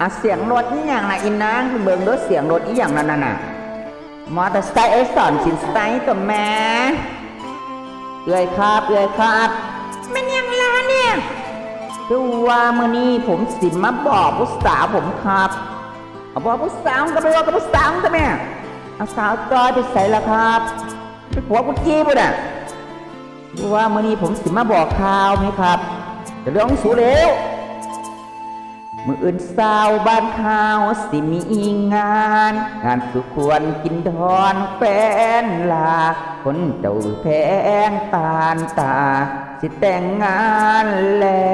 อะเสียงรถอีหยังน่ะอินนางเบิ่งรถเสียงรถอีหยังนั่นน่ะมอเตอร์ไซค์ไอ้สอนสินสไตล์ตัวแม่เอ้ยครับเอ้ยครับมันยังล้าเนี่ยคือว่ามื้อนี้ผมสิมาบอกผู้สาวผมครับเอาบอกผู้สาวก็ไปว่ากับผู้สาวซะแม่เอาสาวจอยไปใส่ละครับไปผัวกุจี้ปุ่นอะคือว่ามื้อนี้ผมสิมาบอกข่าวไหมครับแต่เรื่องสูเร็ว มื่ออื่นสาวบ้านข้าวสิมีงาน งานสุควรกินทอนแฟนลา คนเจ้าแพงตานตา สิแต่งงานแล้ว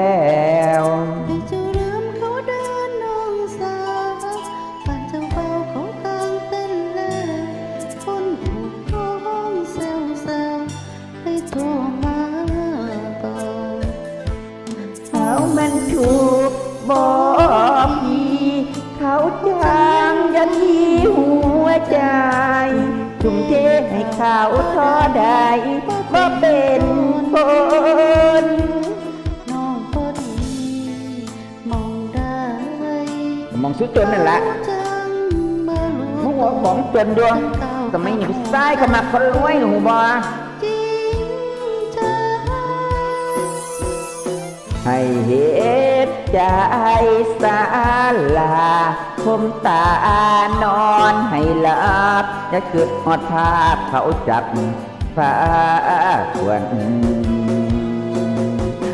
เขาท้อได้บ่เป็นคนน้องพอดีมองได้มองสุดจนนั่นแหละจังมาลูมึงหัวของจนด้วยแต่ไม่หนีซ้ายเข้ามาคนรวยหนูบ่ ให้เหตุใจสาลาคมตานอนให้หลับอย่าเกิดหอดภาพเขาจับฟ้าควร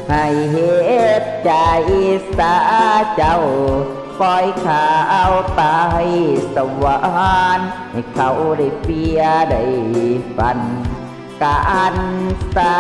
ให้เหตุใจสาเจ้าปล่อยข่าวไปสวรรค์ให้เขาได้เปียได้ฟันการสา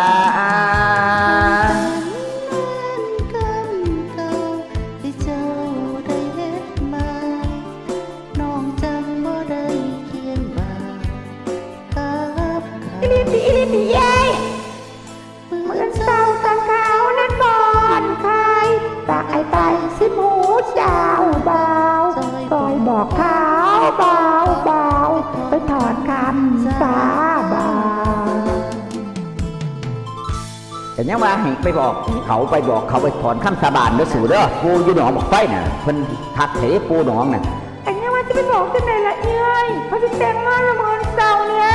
แต่ยังว่าให้ไปบอกเขาไปบอกเขาไปถอนคำสาบานเด้อสู่เด้อปูอยู่หนองบอกไฟน่ะเพิ่นทักเถปูหนองน่ะแต่ยังว่าจะไปบอกที่ไหนละเอ้ยเขาจะแต่งงานละเมินเศร้าเนี่ย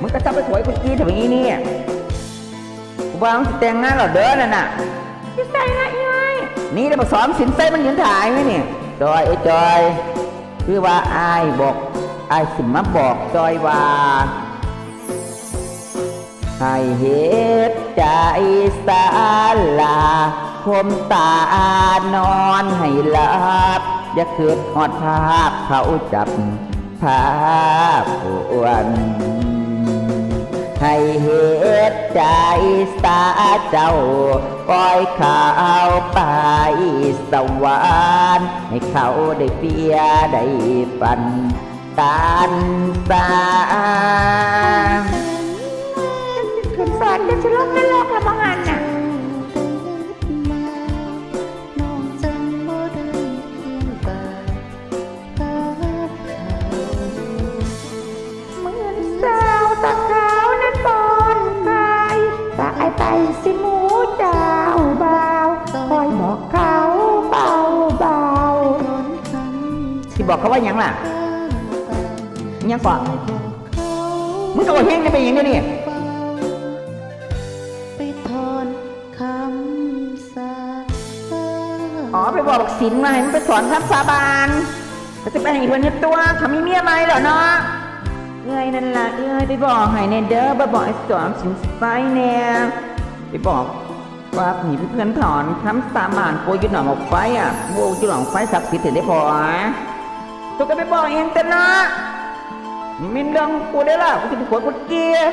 มึงก็จะไปถวยกุจีทำอย่างนี้เนี่ยกูว่ามึงสิแต่งงานเหรอเด้อนั่นน่ะจะใส่ละเอ้ยนี่ได้มาสอนสินเส้มันยืนถ่ายไหมเนี่ยจอยไอ้จอยคือว่าอายบอกอายสิมาบอกจอยว่า ให้เหตุใจสาลาคมตานอนให้หลับ อย่าเกิดหอดภาพเขาจับภาพอ้วนให้เหตุใจสาเจ้าปล่อยข่าวไปสวรรค์ให้เขาได้เปียได้ปันการสา สิหมูเจ้าเบาคอยบอกเขาเบาเบาร้อนคำที่บอกเขาว่าหยังล่ะเยังก่อนเขามึงก็ว่าเฮงได้ไปหยังเดี๋ยวนี้ไปถอนคำสาบานอ๋อไปบอกสินมาให้มันไปสอนคำสาบานเขาจะไปให้เพื่อนเฮ็ดตัวเขามีเมียไหมเหรอเนาะเอ้ยนั่นล่ะเอ้ยไปบอกให้ในเด้อบ่บอกไอ้สอนสินไปแน่ ไปบอกว่าผีเพื่อนถอนคำสาบานโปยุดหนองออกไฟอะโบอยู่หนองไฟสักดิ์สิทธิ์ได้พอตัวก็ไปบอกเองแต่นะนี่มันเรื่องกูได้ล่ะกูจะไปขวดกูเกียร์